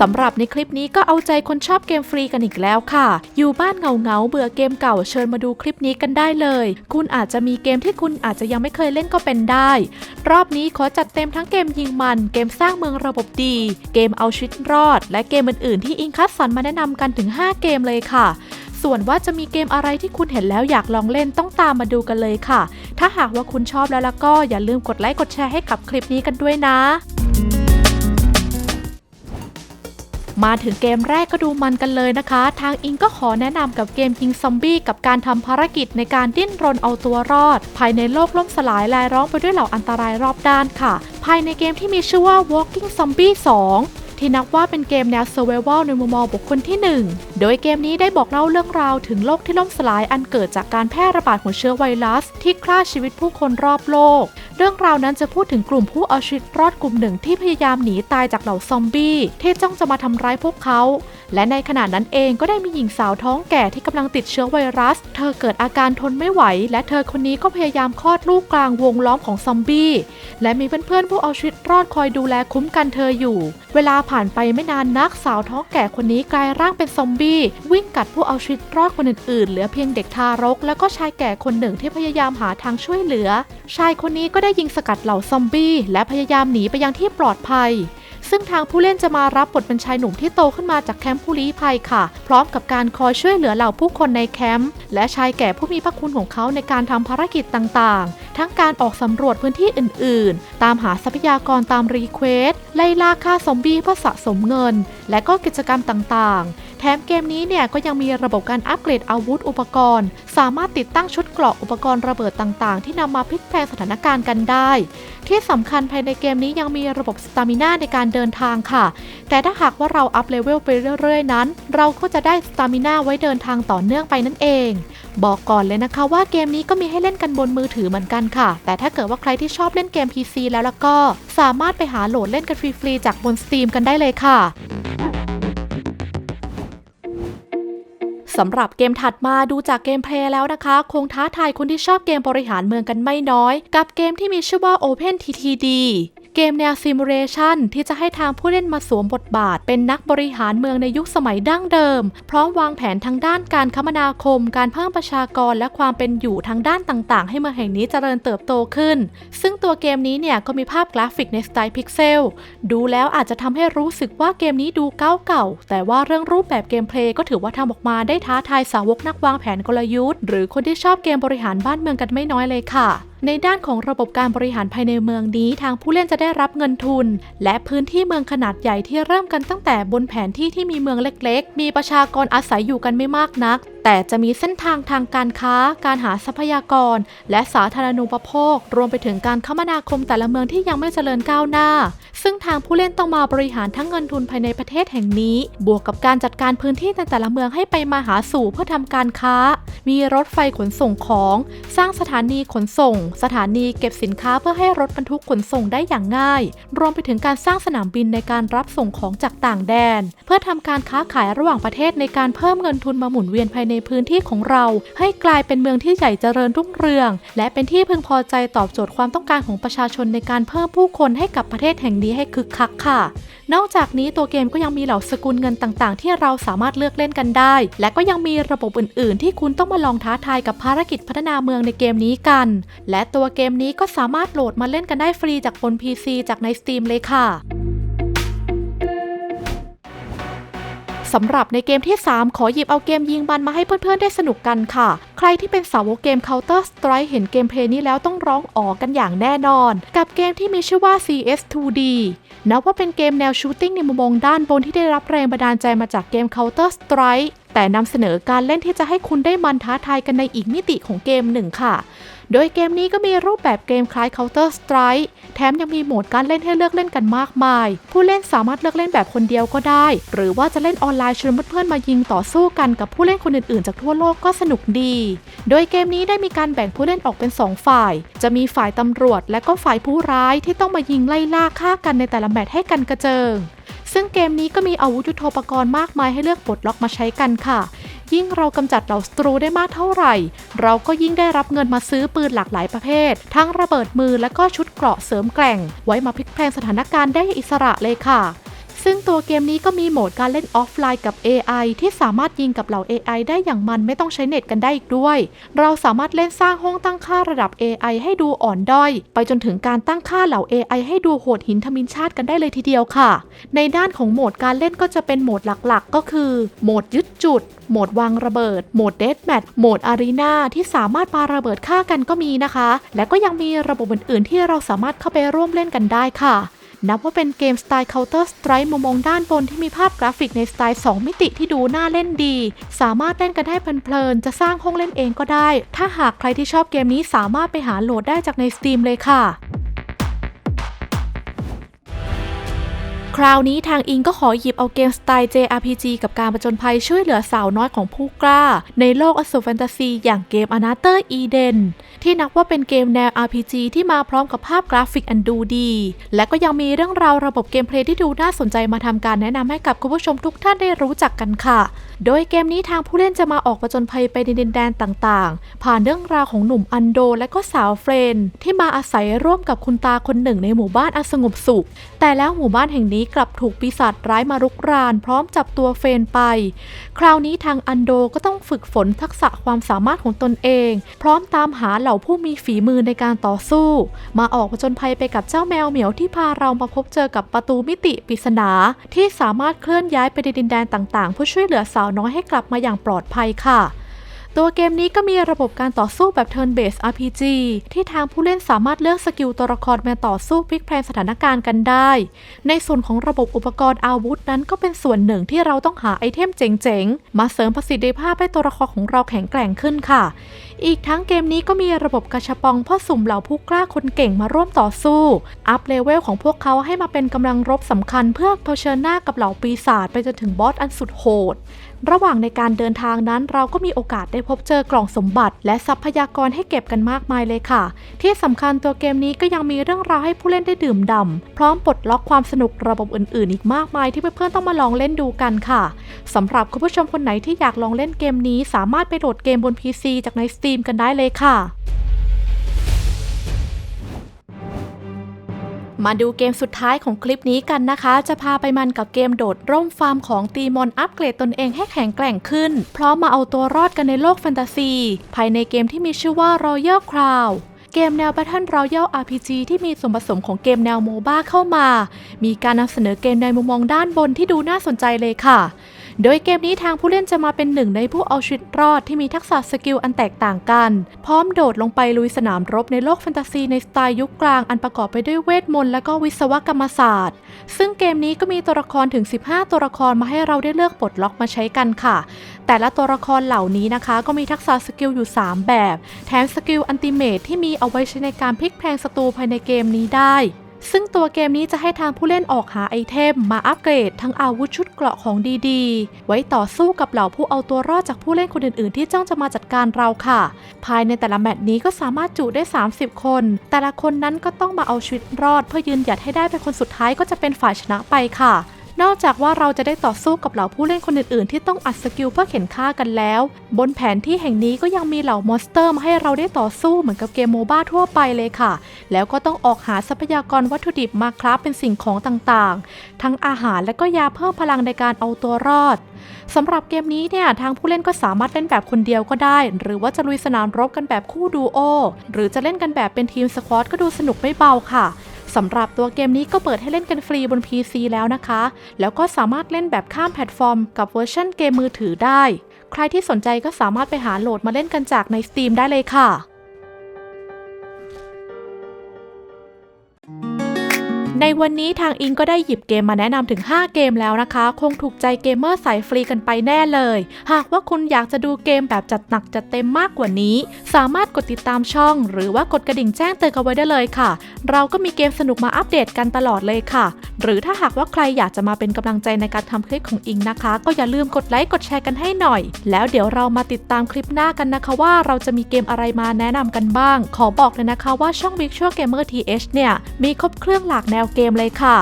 สำหรับในคลิปนี้ก็เอาใจคนชอบเกมฟรีกันอีกแล้วค่ะ อยู่บ้านเงาเงาเบื่อเกมเก่าเชิญมาดูคลิปนี้กันได้เลย คุณอาจจะมีเกมที่คุณอาจจะยังไม่เคยเล่นก็เป็นได้ รอบนี้ขอจัดเต็มทั้งเกมยิงมัน เกมสร้างเมืองระบบดี เกมเอาชีวิตรอด และเกมอื่นๆที่อิงคัดสรรมาแนะนำกันถึง 5 เกมเลยค่ะส่วนว่าจะมีเกมอะไรที่คุณเห็นแล้วอยากลองเล่นต้องตามมาดูกันเลยค่ะ ถ้าหากว่าคุณชอบแล้วล้วก็อย่าลืมกดไลค์กดแชร์ให้กับคลิปนี้กันด้วยนะ มาถึงเกมแรกก็ดูมันกันเลยนะคะ ทางอิงก็ขอแนะนำกับเกมยิงซอมบี้กับการทำภารกิจในการดิ้นรนเอาตัวรอด ภายในโลกล่มสลายลายร้องไปด้วยเหล่าอันตรายรอบด้านค่ะ ภายในเกมที่มีชื่อว่า Walking Zombie 2 ที่นับว่าเป็นเกมแนว Survival ในมุมมองบุคคลที่ 1 โดยเกมนี้ได้บอกเล่าเรื่องราวถึงโลกที่ล่มสลายอันเกิดจากการแพร่ระบาดของเชื้อไวรัส ที่ฆ่าชีวิตผู้คนรอบโลก เรื่องราวนั้นจะพูดถึงกลุ่มผู้เอาชีวิตรอดกลุ่มหนึ่งที่พยายามหนีตายจากเหล่าซอมบี้ที่จ้องจะมาทำร้ายพวกเขา และในขณะนั้นเองก็ได้มีหญิงสาวท้องแก่ที่กำลังติดเชื้อไวรัส เธอเกิดอาการทนไม่ไหว และเธอคนนี้ก็พยายามคลอดลูกกลางวงล้อมของซอมบี้และมีเพื่อนๆผู้เอาชีวิตรอดคอยดูแลคุ้มกันเธออยู่ เวลาผ่านไปไม่นานนักสาวท้องแก่คนนี้กลายร่างเป็นซอมบี้วิ่งกัดผู้เอาชีวิตรอดคนอื่นๆ เหลือเพียงเด็กทารก แล้วก็ชายแก่คนหนึ่งที่พยายามหาทางช่วยเหลือ ชายคนนี้ก็ได้ยิงสกัดเหล่าซอมบี้และพยายามหนีไปยังที่ปลอดภัยซึ่งทางผู้เล่นจะมารับบทเป็นชายหนุ่มที่โตขึ้นมาจากแคมป์ผู้ลี้ภัยค่ะ พร้อมกับการคอยช่วยเหลือเหล่าผู้คนในแคมป์และชายแก่ผู้มีพระคุณของเขาในการทำภารกิจต่างๆ ทั้งการออกสำรวจพื้นที่อื่นๆ ตามหาทรัพยากรตามรีเควสไล่ล่าฆ่าซอมบี้เพื่อสะสมเงิน และก็กิจกรรมต่างๆ แถมเกมนี้เนี่ยก็ยังมีระบบการอัปเกรดอาวุธอุปกรณ์ สามารถติดตั้งชุดเกราะอุปกรณ์ระเบิดต่างๆ ที่นำมาพลิกแปลงสถานการณ์กันได้ ที่สำคัญภายในเกมนี้ยังมีระบบสตามิน่าในการเดินทางค่ะ แต่ถ้าหากว่าเราอัพเลเวลไปเรื่อยๆ นั้น เราก็จะได้สตามิน่าไว้เดินทางต่อเนื่องไปนั่นเอง บอกก่อนเลยนะคะว่าเกมนี้ก็มีให้เล่นกันบนมือถือเหมือนกันค่ะ แต่ถ้าเกิดว่าใครที่ชอบเล่นเกม PC แล้วแล้วก็สามารถไปหาโหลดเล่นกันฟรีๆจากบน Steam กันได้เลยค่ะ สำหรับเกมถัดมาดูจากเกมเพลย์แล้วนะคะ คงท้าทายคนที่ชอบเกมบริหารเมืองกันไม่น้อย กับเกมที่มีชื่อว่า Open TTD เกมแนวซิมูเลชันที่จะให้ทางผู้เล่นมาสวมบทบาท เป็นนักบริหารเมืองในยุคสมัยดั้งเดิม พร้อมวางแผนทางด้านการคมนาคม การเพิ่มประชากรและความเป็นอยู่ทางด้านต่างๆ ให้เมืองแห่งนี้เจริญเติบโตขึ้น ซึ่งตัวเกมนี้เนี่ยก็มีภาพกราฟิกในสไตล์พิกเซลดูแล้วอาจจะทำให้รู้สึกว่าเกมนี้ดูเก่าเก่าๆแต่ว่าเรื่องรูปแบบเกมเพลย์ก็ถือว่าทำออกมาได้ท้าทายสาวกนักวางแผนกลยุทธ์ หรือคนที่ชอบเกมบริหารบ้านเมืองกันไม่น้อยเลยค่ะในด้านของระบบการบริหารภายในเมืองนี้ ทางผู้เล่นจะได้รับเงินทุน และพื้นที่เมืองขนาดใหญ่ที่เริ่มกันตั้งแต่บนแผนที่ที่มีเมืองเล็ก ๆ มีประชากรอาศัยอยู่กันไม่มากนัก แต่จะมีเส้นทางทางการค้า การหาทรัพยากร และสาธารณูปโภค รวมไปถึงการคมนาคมแต่ละเมืองที่ยังไม่เจริญก้าวหน้า ซึ่งทางผู้เล่นต้องมาบริหารทั้งเงินทุนภายในประเทศแห่งนี้ บวกกับการจัดการพื้นที่ในแต่ละเมืองให้ไปมาหาสู่เพื่อทำการค้า มีรถไฟขนส่งของ สร้างสถานีขนส่ง สถานีเก็บสินค้าเพื่อให้รถบรรทุกขนส่งได้อย่างง่าย รวมไปถึงการสร้างสนามบินในการรับส่งของจากต่างแดน เพื่อทำการค้าขายระหว่างประเทศในการเพิ่มเงินทุนมาหมุนเวียนภายในพื้นที่ของเรา ให้กลายเป็นเมืองที่ใหญ่เจริญรุ่งเรือง และเป็นที่พึงพอใจตอบโจทย์ความต้องการของประชาชนในการเพิ่มผู้คนให้กับประเทศแห่งนี้ให้คึกคักค่ะ นอกจากนี้ตัวเกมก็ยังมีเหล่าสกุลเงินต่างๆ ที่เราสามารถเลือกเล่นกันได้ และก็ยังมีระบบอื่น ๆ ที่คุณต้องมาลองท้าทายกับภารกิจพัฒนาเมืองในเกมนี้กัน และตัวเกมนี้ก็สามารถโหลดมาเล่นกันได้ฟรีจากบน PC จากใน Steam เลยค่ะ สำหรับในเกมที่ 3 ขอหยิบเอาเกมยิงบันมาให้เพื่อนๆได้สนุกกันค่ะ ใครที่เป็นสาวกเกม Counter Strike เห็นเกมเพลย์นี้แล้วต้องร้องอ๋อกันอย่างแน่นอน กับเกมที่มีชื่อว่า CS2D นับว่าเป็นเกมแนวชูตติ้งในมุมมองด้านบนที่ได้รับแรงบันดาลใจมาจากเกม Counter Strike แต่นำเสนอการเล่นที่จะให้คุณได้มันท้าทายกันในอีกมิติของเกมหนึ่งค่ะ โดยเกมนี้ก็มีรูปแบบเกมคล้าย Counter Strike แถมยังมีโหมดการเล่นให้เลือกเล่นกันมากมาย ผู้เล่นสามารถเลือกเล่นแบบคนเดียวก็ได้ หรือว่าจะเล่นออนไลน์ชวนเพื่อนๆมายิงต่อสู้กันกับผู้เล่นคนอื่นๆ จากทั่วโลกก็สนุกดี โดยเกมนี้ได้มีการแบ่งผู้เล่นออกเป็น 2 ฝ่าย จะมีฝ่ายตำรวจและก็ฝ่ายผู้ร้ายที่ต้องมายิงไล่ล่าฆ่ากันในแต่ละแมตช์ให้กันกระเจิง ซึ่งเกมนี้ก็มีอาวุธยุทโธปกรณ์มากมายให้เลือกปลดล็อกมาใช้กันค่ะ ยิ่งเรากำจัดเหล่าศัตรูได้มากเท่าไหร่ เราก็ยิ่งได้รับเงินมาซื้อปืนหลากหลายประเภท ทั้งระเบิดมือและก็ชุดเกราะเสริมแกร่ง ไว้มาพลิกแพลงสถานการณ์ได้อิสระเลยค่ะ ซึ่งตัวเกมนี้ก็มีโหมดการเล่นออฟไลน์กับ AI ที่สามารถยิงกับเหล่า AI ได้อย่างมันไม่ต้องใช้เน็ตกันได้อีกด้วย เราสามารถเล่นสร้างห้องตั้งค่าระดับ AI ให้ดูอ่อนด้อย ไปจนถึงการตั้งค่าเหล่า AI ให้ดูโหดหินทมินชาติกันได้เลยทีเดียวค่ะ ในด้านของโหมดการเล่นก็จะเป็นโหมดหลักๆ ก็คือ โหมดยึดจุด โหมดวางระเบิด โหมดเดธแมทโหมดอารีนาที่สามารถปาระเบิดฆ่ากันก็มีนะคะ และก็ยังมีระบบอื่นๆ ที่เราสามารถเข้าไปร่วมเล่นกันได้ค่ะ นับว่าเป็นเกมสไตล์ Counter Strike มุมมองด้านบนที่มีภาพกราฟิกในสไตล์ 2 มิติที่ดูน่าเล่นดี สามารถเล่นกันได้เพลินๆ จะสร้างห้องเล่นเองก็ได้ ถ้าหากใครที่ชอบเกมนี้สามารถไปหาโหลดได้จากใน Steam เลยค่ะ คราวนี้ทางอิงก็ขอหยิบเอาเกมสไตล์ JRPG กับการประจนภัยช่วยเหลือสาวน้อยของผู้กล้า ในโลกอสูรแฟนตาซีอย่างเกม Another Eden ที่นับว่าเป็นเกมแนว RPG ที่มาพร้อมกับภาพกราฟิกอันดูดี และก็ยังมีเรื่องราวระบบเกมเพลย์ที่ดูน่าสนใจมาทำการแนะนำให้กับคุณผู้ชมทุกท่านได้รู้จักกันค่ะ โดยเกมนี้ทางผู้เล่นจะมาออกประจนภัยไปในดินแดนต่างๆ ผ่านเรื่องราวของหนุ่มอันโด และก็สาวเฟรน ที่มาอาศัยร่วมกับคุณตาคนหนึ่งในหมู่บ้านอันสงบสุข แต่แล้วหมู่บ้านแห่งนี้กลับถูกปีศาจร้ายมารุกราน พร้อมจับตัวเฟนไป คราวนี้ทางอันโดก็ต้องฝึกฝนทักษะความสามารถของตนเอง พร้อมตามหาเหล่าผู้มีฝีมือในการต่อสู้ มาออกผจญภัยไปกับเจ้าแมวเหมียวที่พาเรามาพบเจอกับประตูมิติปริศนา ที่สามารถเคลื่อนย้ายไปในดินแดนต่างๆเพื่อช่วยเหลือสาวน้อยให้กลับมาอย่างปลอดภัยค่ะ ตัวเกมนี้ก็มีระบบการต่อสู้แบบ Turn Based RPG ที่ทางผู้เล่นสามารถเลือกสกิลตัวละครมาต่อสู้พลิกแพลงสถานการณ์กันได้ ในส่วนของระบบอุปกรณ์อาวุธนั้นก็เป็นส่วนหนึ่งที่เราต้องหาไอเทมเจ๋งๆ มาเสริมประสิทธิภาพให้ตัวละครของเราแข็งแกร่งขึ้นค่ะ อีกทั้งเกมนี้ก็มีระบบกระชับปองเพ่อสุ่มเหล่าผู้กล้าคนเก่งมาร่วมต่อสู้ อัพเลเวลของพวกเขาให้มาเป็นกำลังรบสำคัญเพื่อเผชิญหน้ากับเหล่าปีศาจไปจนถึงบอสอันสุดโหด ระหว่างในการเดินทางนั้นเราก็มีโอกาสได้พบเจอกล่องสมบัติ และทรัพยากรให้เก็บกันมากมายเลยค่ะ ที่สำคัญตัวเกมนี้ก็ยังมีเรื่องราวให้ผู้เล่นได้ดื่มด่ำพร้อมปลดล็อกความสนุกระบบอื่นๆ อีกมากมายที่เพื่อนๆต้องมาลองเล่นดูกันค่ะสำหรับคุณผู้ชมคนไหนที่อยากลองเล่นเกมนี้ สามารถไปโหลดเกมบน PC จากใน Steam กันได้เลยค่ะ มาดูเกมสุดท้ายของคลิปนี้กันนะคะ จะพาไปมันกับเกมโดดร่มฟาร์มของตีมอนอัปเกรดตนเองให้แข็งแกร่งขึ้น พร้อมมาเอาตัวรอดกันในโลกแฟนตาซี ภายในเกมที่มีชื่อว่า Royal Crown เกมแนว Battle Royale RPG ที่มีส่วนผสมของเกมแนวโมบ้าเข้ามา มีการนำเสนอเกมในมุมมองด้านบนที่ดูน่าสนใจเลยค่ะ โดยเกมนี้ทางผู้เล่นจะมาเป็นหนึ่งในผู้เอาชีวิตรอดที่มีทักษะสกิลอันแตกต่างกัน พร้อมโดดลงไปลุยสนามรบในโลกแฟนตาซีในสไตล์ยุคกลางอันประกอบไปด้วยเวทมนต์และก็วิศวกรรมศาสตร์ ซึ่งเกมนี้ก็มีตัวละครถึง 15 ตัวละครมาให้เราได้เลือกปลดล็อกมาใช้กันค่ะ แต่ละตัวละครเหล่านี้นะคะ ก็มีทักษะสกิลอยู่ 3 แบบ แถมสกิลอันติเมทที่มีเอาไว้ใช้ในการพลิกแพลงศัตรูภายในเกมนี้ได้ ซึ่งตัวเกมนี้จะให้ทางผู้เล่นออกหาไอเทม มาอัปเกรด ทั้งอาวุธชุดเกราะของดีๆ ไว้ต่อสู้กับเหล่าผู้เอาตัวรอดจากผู้เล่นคนอื่นๆ ที่จ้องจะมาจัดการเราค่ะ ภายในแต่ละแมตช์นี้ก็สามารถจุได้ 30 คน แต่ละคนนั้นก็ต้องมาเอาชีวิตรอด เพื่อยืนหยัดให้ได้เป็นคนสุดท้ายก็จะเป็นฝ่ายชนะไปค่ะ นอกจากว่าเราจะได้ต่อสู้กับเหล่าผู้เล่นคนอื่นๆ ที่ต้องอัดสกิลเพื่อเข็นฆ่ากันแล้ว บนแผนที่แห่งนี้ก็ยังมีเหล่ามอนสเตอร์มาให้เราได้ต่อสู้เหมือนกับเกมโมบ้าทั่วไปเลยค่ะ แล้วก็ต้องออกหาทรัพยากรวัตถุดิบมาคราฟเป็นสิ่งของต่างๆ ทั้งอาหารและก็ยาเพิ่มพลังในการเอาตัวรอดสำหรับเกมนี้เนี่ยทางผู้เล่นก็สามารถเล่นแบบคนเดียวก็ได้ หรือว่าจะลุยสนามรบกันแบบคู่ดูโอหรือจะเล่นกันแบบเป็นทีมสควอตก็ดูสนุกไม่เบาค่ะ สำหรับตัวเกมนี้ก็เปิดให้เล่นกันฟรีบน PC แล้วนะคะ แล้วก็สามารถเล่นแบบข้ามแพลตฟอร์ม กับเวอร์ชันเกมมือถือได้ ใครที่สนใจก็สามารถไปหาโหลดมาเล่นกันจากใน Steam ได้เลยค่ะ ในวันนี้ทางอิงก็ได้หยิบเกมมาแนะนำถึง 5 เกมแล้วนะคะ คงถูกใจเกมเมอร์สายฟรีกันไปแน่เลย หากว่าคุณอยากจะดูเกมแบบจัดหนักจัดเต็มมากกว่านี้ สามารถกดติดตามช่อง หรือว่ากดกระดิ่งแจ้งเตือนเอาไว้ได้เลยค่ะ เราก็มีเกมสนุกมาอัปเดตกันตลอดเลยค่ะ หรือถ้าหากว่าใครอยากจะมาเป็นกำลังใจในการทำคลิปของอิงนะคะ ก็อย่าลืมกดไลค์กดแชร์กันให้หน่อย แล้วเดี๋ยวเรามาติดตามคลิปหน้ากันนะคะว่าเราจะมีเกมอะไรมาแนะนำกันบ้าง ขอบอกเลยนะคะว่าช่อง Big ชั่ว Gamer TH เนี่ยมีครบเครื่องหลากแนวเกมเลยค่ะ